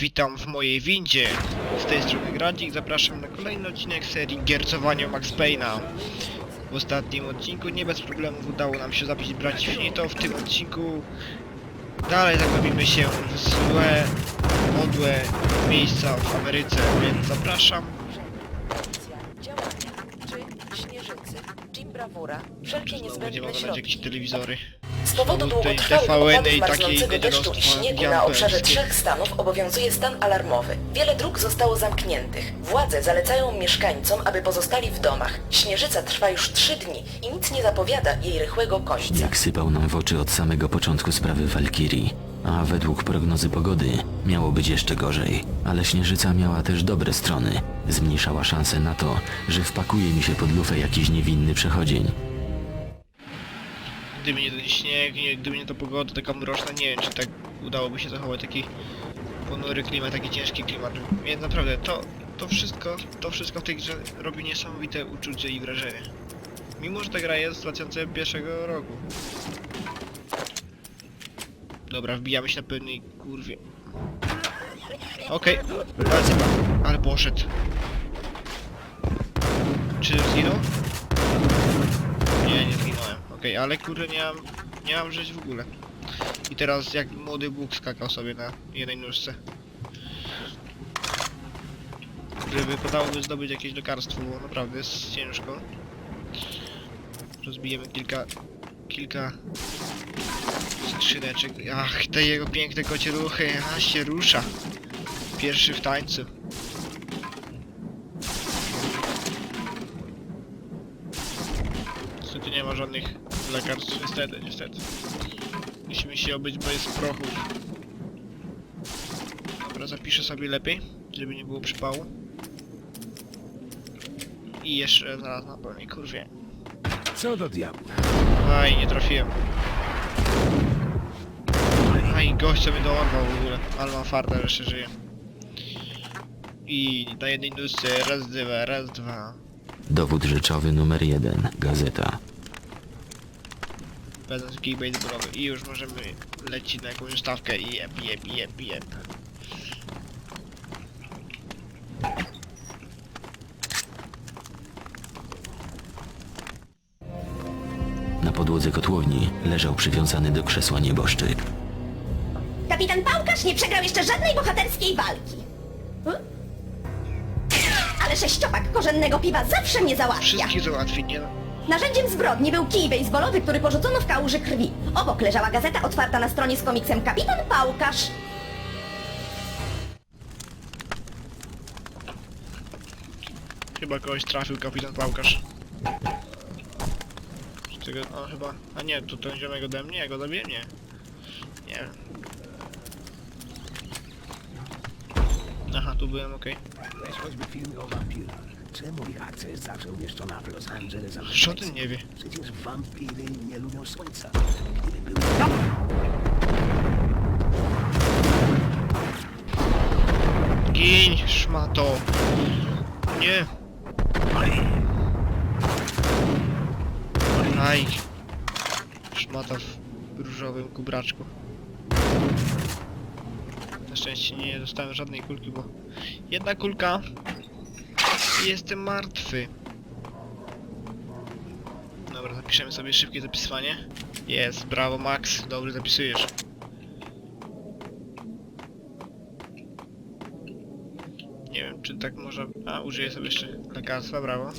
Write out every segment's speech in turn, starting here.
Witam w mojej windzie. Z tej strony Gradzik, zapraszam na kolejny odcinek serii Giercowania Max Payne'a. W ostatnim odcinku nie bez problemów udało nam się zabić braci Finito, w tym odcinku dalej zagłębimy się w złe, podłe miejsca w Ameryce, więc zapraszam. Działania, czy śnieżycy, Jim Bravura, wszelkie niezbędne oglądać jakieś środki. telewizory. Z powodu TVN-y opadów i takie marznącego inne deszczu i śniegu na obszarze trzech stanów obowiązuje stan alarmowy. Wiele dróg zostało zamkniętych. Władze zalecają mieszkańcom, aby pozostali w domach. Śnieżyca trwa już trzy dni i nic nie zapowiada jej rychłego końca. Jak sypał nam w oczy od samego początku sprawy Walkirii. A według prognozy pogody miało być jeszcze gorzej. Ale Śnieżyca miała też dobre strony. Zmniejszała szanse na to, że wpakuje mi się pod lufę jakiś niewinny przechodzień. Gdyby nie ten śnieg, nie, gdyby nie ta pogoda taka mroczna, nie wiem czy tak udałoby się zachować taki ponury klimat, taki ciężki klimat. Więc naprawdę to, to wszystko, to wszystko w tej grze robi niesamowite uczucie i wrażenie. Mimo, że ta gra jest z 2001 roku. Dobra, wbijamy się na pewnej kurwie. Okej, lecę, ale poszedł. Czy zginął? Nie, nie. Okej, ale kurde nie mam, nie mam żyć w ogóle. I teraz jak młody Bóg skakał sobie na jednej nóżce. Żeby podałoby zdobyć jakieś lekarstwo, bo naprawdę jest ciężko. Rozbijemy kilka, kilka skrzyneczek. Ach, te jego piękne kocie ruchy, a się rusza. Pierwszy w tańcu. Niestety nie ma żadnych lekarstw, niestety, niestety. Musimy się obyć bez prochów. Dobra, zapiszę sobie lepiej, żeby nie było przypału. I jeszcze zaraz na pełnej kurwie. Co do diabła? Aj, nie trafiłem. Aj, gościa mnie doorwał w ogóle, ale mam farta, że jeszcze żyje. I na jednej nóżce, raz, dwa, raz, dwa. Dowód rzeczowy numer jeden. Gazeta. Kij baseballowy i już możemy lecieć na jakąś stawkę i jeb, jeb, jeb, jeb. Na podłodze kotłowni leżał przywiązany do krzesła nieboszczyk. Kapitan Pałkarz nie przegrał jeszcze żadnej bohaterskiej walki. Hmm? Ale sześciopak korzennego piwa zawsze mnie załatwia. Wszystkich załatwi, nie no. Narzędziem zbrodni był kij baseballowy, który porzucono w kałuży krwi. Obok leżała gazeta otwarta na stronie z komiksem Kapitan Pałkarz. Chyba kogoś trafił kapitan Pałkarz. Z tego, no chyba, a nie, to ten ziomek ode mnie, ja go zabiję? Nie. Nie wiem. Aha, tu byłem, okej. Weź choćby filmy o wampirach. Czemu jest zawsze umieszczona w Los Angeles? Co Meksyku? nie wie? Przecież wampiry nie lubią słońca. Gdyby były... Gin, szmato! Nie! Aj! Szmata w różowym kubraczku. Na szczęście nie dostałem żadnej kulki, bo... Jedna kulka! Jestem martwy. Dobra, zapiszemy sobie szybkie zapisywanie. Jest, brawo Max, dobrze zapisujesz. Nie wiem, czy tak można... A, użyję sobie jeszcze lekarstwa, brawo.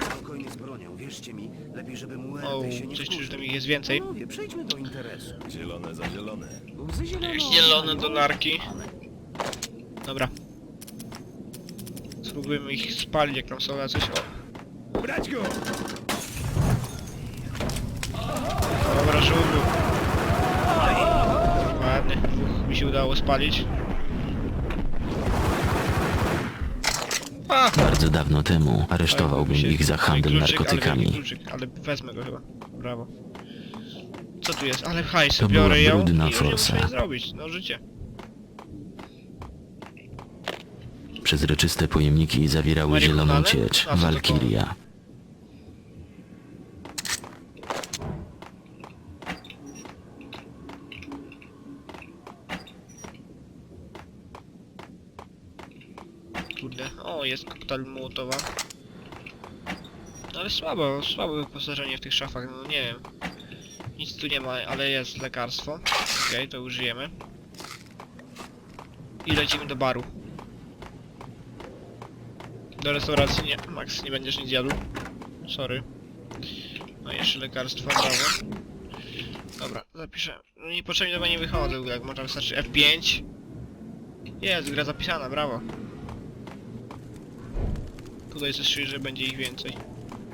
Spokojnie z bronią, wierzcie mi. Lepiej, żeby O, Muerte się nie coś czuję, że tam ich jest więcej. Panowie, przejdźmy do interesu. Zielone za zielone. Łzy zielono, Zielone dolarki. Dobra. Spróbujemy ich spalić, jak tam są jacyś. O, Brać go! dobra, żółwiu. Ładnie, dwóch mi się udało spalić. A! Bardzo dawno temu aresztowałbym Się- ich za handel kluczyk, Ale, narkotykami. kluczyk, ale wezmę go chyba. Brawo. Co tu jest? Ale hajs, To biorę była ją brudna i już nie muszę forsa. nic zrobić. No życie. Przezroczyste pojemniki zawierały zieloną ciecz. Walkiria. O, jest koktajl Mołotowa. No ale słabo, słabo wyposażenie w tych szafach, no nie wiem. Nic tu nie ma, ale jest lekarstwo. Okej, to użyjemy. I lecimy do baru. Do restauracji nie. Max, nie będziesz nic jadł. Sorry. No jeszcze lekarstwo, brawo. Dobra, zapiszę. No niepotrzebnie chyba nie wychodzę, jak można wystarczy F5. Jest, gra zapisana, brawo. Tutaj coś czuję, że będzie ich więcej.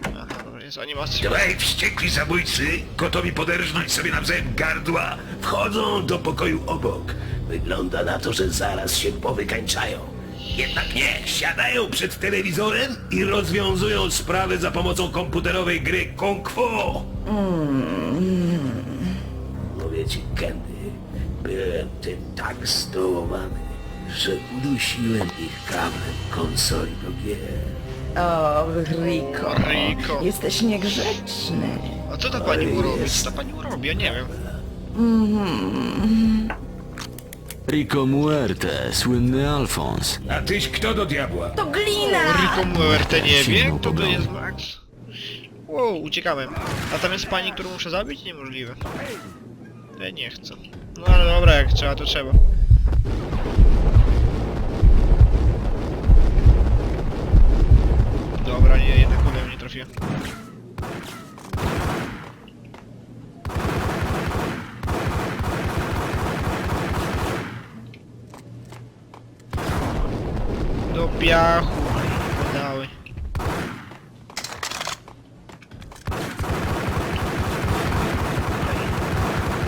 Aha, dobra, jest animacja. Dwaj wściekli zabójcy, gotowi poderżnąć sobie nawzajem gardła, wchodzą do pokoju obok. Wygląda na to, że zaraz się powykańczają. Jednak nie, siadają przed telewizorem i rozwiązują sprawę za pomocą komputerowej gry Kung Fu. Mówię ci, Kenny, byłem tym tak zdołowany, że udusiłem ich kablem konsoli do gier. O, Rico. Rico. Jesteś niegrzeczny. A co ta pani mu robi? Co ta pani mu robi? Ja nie wiem. Rico Muerte, słynny Alfons. A tyś kto do diabła? To glina! Rico Muerte nie wie, kto to jest Max. Wow, uciekałem. A tam jest pani, którą muszę zabić? Niemożliwe. Ja nie chcę. No ale dobra, jak trzeba, to trzeba. Dobra, nie, jednak ode mnie trafiła. Do piachu. Podały.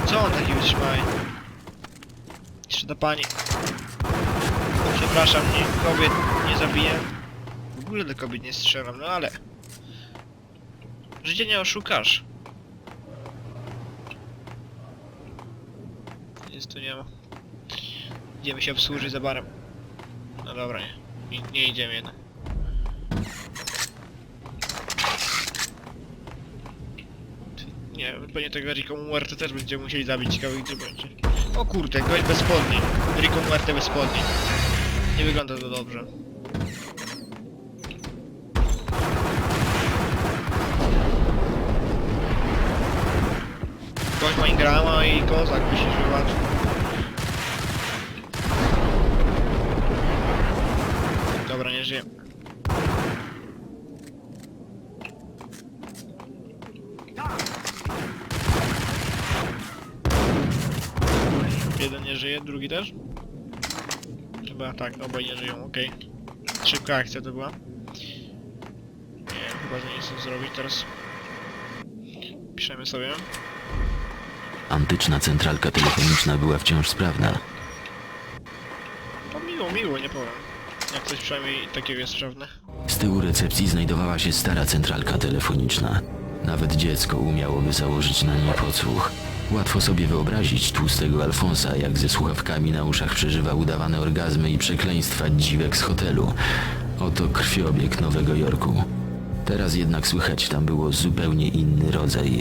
Co on taki wytrzymały? Jeszcze ta pani. Przepraszam, nie, kobiet nie zabiję. W ogóle do kobiet nie strzelam, no ale... Życie nie oszukasz. Nic tu nie ma. Idziemy się obsłużyć za barem. No dobra, nie. Nie, nie idziemy jednak. Nie, pewnie tego Rico Muerte też będziemy musieli zabić, ciekawe gdzie będzie. O kurde, gość bez spodni. Rico Muerte bez spodni. Nie wygląda to dobrze. Gość ma Ingrama i kozak, myślisz, że. Dobra, nie żyję. Jeden nie żyje, drugi też? Chyba tak, obaj nie żyją, okej. Szybka akcja to była. Nie, chyba że nie chcę zrobić teraz. Piszemy sobie. Antyczna centralka telefoniczna była wciąż sprawna. No miło, miło, nie powiem. Jak coś przynajmniej takiego jest sprawne. Z tyłu recepcji znajdowała się stara centralka telefoniczna. Nawet dziecko umiałoby założyć na niej podsłuch. Łatwo sobie wyobrazić tłustego Alfonsa, jak ze słuchawkami na uszach przeżywa udawane orgazmy i przekleństwa dziwek z hotelu. Oto krwiobieg Nowego Jorku. Teraz jednak słychać tam było zupełnie inny rodzaj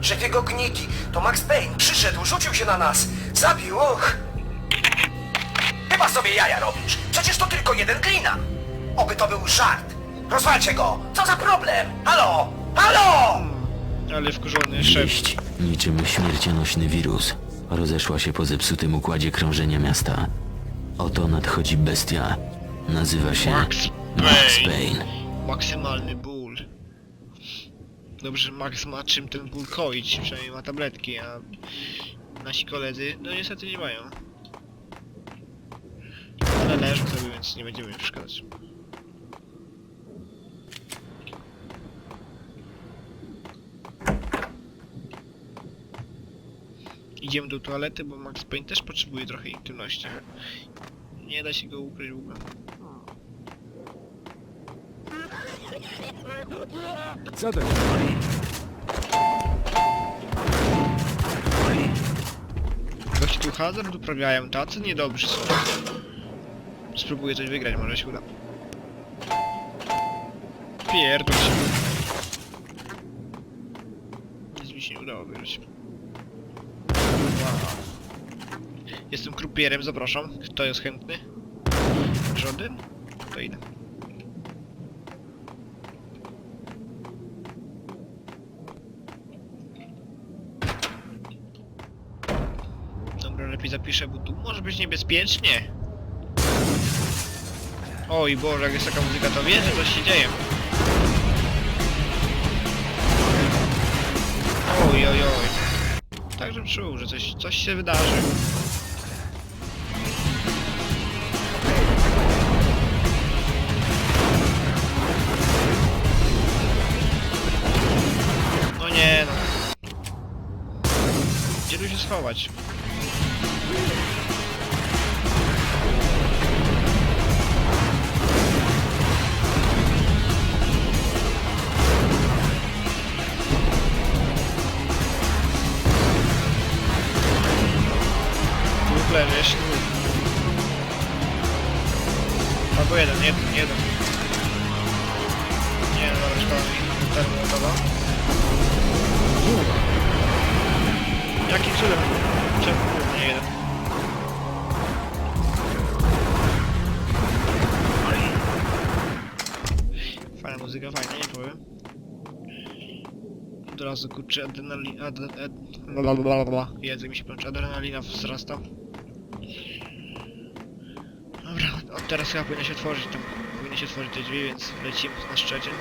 Szefie go gniki, to Max Przyszedł, rzucił się na nas, zabił, och! Chyba sobie jaja robisz, przecież to tylko jeden glina! Oby to był żart! Rozwalcie go! Co za problem? Halo? Halo? Ale wkurzony szef. niczym śmiercionośny wirus. Rozeszła się po zepsutym układzie krążenia miasta. Oto nadchodzi bestia. Nazywa się Max Max Payne. Payne. Maksymalny ból. Dobrze, Max ma czym ten ból koić, przynajmniej ma tabletki, a nasi koledzy, no niestety nie mają. Ale leżą sobie, więc nie będziemy im przeszkadzać. Idziemy do toalety, bo Max Payne też potrzebuje trochę intymności. Nie da się go ukryć w ogóle. Co to Gości tu hazard uprawiają, tacy niedobrzy są. Spróbuję coś wygrać, może się uda. Pierdol się. Nic mi się nie udało wygrać. Jestem krupierem, zapraszam. Kto jest chętny? Żaden? To idę. Dobra, lepiej zapiszę, bo tu może być niebezpiecznie. Oj Boże, jak jest taka muzyka, to wie, że coś się dzieje. Oj, oj, oj. Także czuł, że coś, coś się wydarzy. No nie no. Gdzie tu się schować? Leży, jeszcze dwóch. Albo jeden, jeden, jeden. Nie, no dobra, szkoda mi termotowa. Dwóch. Jakim cudem? Czemu muzyka, fajna, nie powiem. Od razu kurczę adrenalina... Ad, ad, blablabla. Mi się plączy, adrenalina wzrasta. Dobra, od teraz chyba powinno się otworzyć tam. Powinny się otworzyć te drzwi, więc lecimy na Szczecin.